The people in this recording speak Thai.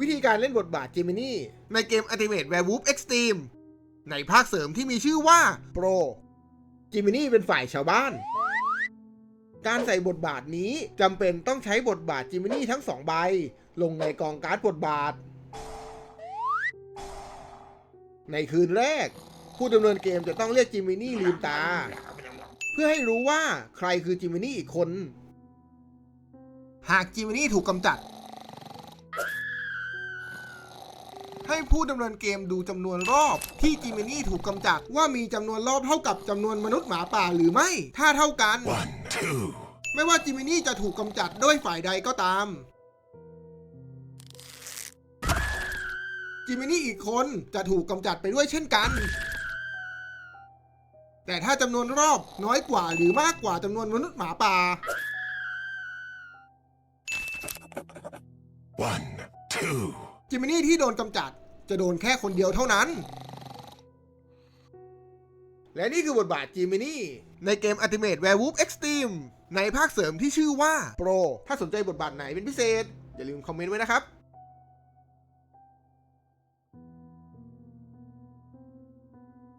วิธีการเล่นบทบาทจิมินี่ในเกม Ultimate Werewolf Extreme ในภาคเสริมที่มีชื่อว่า Pro จิมินี่เป็นฝ่ายชาวบ้าน การใส่บทบาทนี้จำเป็นต้องใช้บทบาทจิมินี่ทั้งสองใบ ลงในกองการ์ดบทบาท ในคืนแรก ผู้ดำเนินเกมจะต้องเรียกจิมินี่ลืมตา เพื่อให้รู้ว่าใครคือจิมินี่อีกคน หากจิมินี่ถูกกำจัด ให้ผู้ดำเนินเกมดูจำนวนรอบ ที่จิมินี่ถูกกำจัดว่ามีจำนวนรอบเท่ากับจำนวนมนุษย์หมาป่าหรือไม่ ถ้าเท่ากัน One, two. ไม่ว่าจิมินี่จะถูกกำจัดด้วยฝ่ายใดก็ตาม จิมินี่อีกคนจะถูกกำจัดไปด้วยเช่นกัน แต่ถ้าจำนวนรอบน้อยกว่าหรือมากกว่าจำนวนมนุษย์หมาป่า One, two. จิมินี่ที่โดนกำจัดจะโดนแค่คนเดียวเท่านั้น และนี่คือบทบาทจิมินี่ ในเกม Ultimate Werewolf Extreme ในภาคเสริมที่ชื่อว่า Pro ถ้าสนใจบทบาทไหนเป็นพิเศษ อย่าลืมคอมเมนต์ไว้นะครับ